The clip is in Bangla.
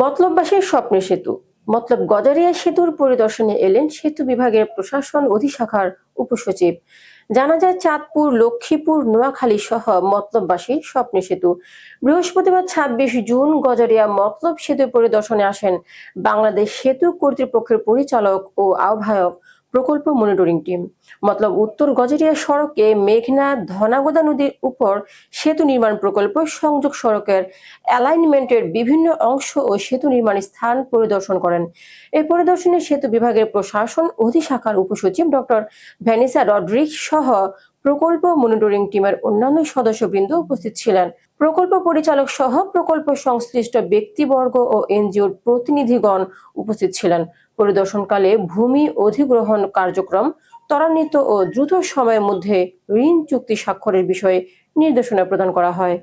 মতলববাসীর স্বপ্ন সেতু। মতলব গজারিয়া সেতুর পরিদর্শনে এলেন সেতু বিভাগের প্রশাসন অধিশাখার উপসচিব। জানা যায় চাঁদপুর, লক্ষ্মীপুর, নোয়াখালী সহ মতলববাসীর স্বপ্ন সেতু। বৃহস্পতিবার ছাব্বিশ জুন গজারিয়া মতলব সেতু পরিদর্শনে আসেন বাংলাদেশ সেতু কর্তৃপক্ষের পরিচালক ও আহ্বায়ক প্রকল্প মনিটরিং টিম মতলব উত্তর গজেরিয়া সড়কে মেঘনা ধনাগোদা নদীর উপর সেতু নির্মাণ প্রকল্প, সংযোগ সড়কের অ্যালাইনমেন্টের বিভিন্ন অংশ ও সেতু নির্মাণ স্থান পরিদর্শন করেন। এই পরিদর্শনে সেতু বিভাগের প্রশাসন, অধিশাখার উপসচিব ডক্টর ভ্যানিসা রড্রিক সহ প্রকল্প মনিটরিং টিমের অন্যান্য সদস্যবৃন্দ উপস্থিত ছিলেন। প্রকল্প পরিচালক সহ প্রকল্প সংশ্লিষ্ট ব্যক্তিবর্গ ও এনজিওর প্রতিনিধিগণ উপস্থিত ছিলেন। পরিদর্শনকালে ভূমি অধিগ্রহণ কার্যক্রম, ত্বরান্বিত ও দ্রুত সময়ের মধ্যে ঋণ চুক্তি স্বাক্ষরের বিষয়ে নির্দেশনা প্রদান করা হয়।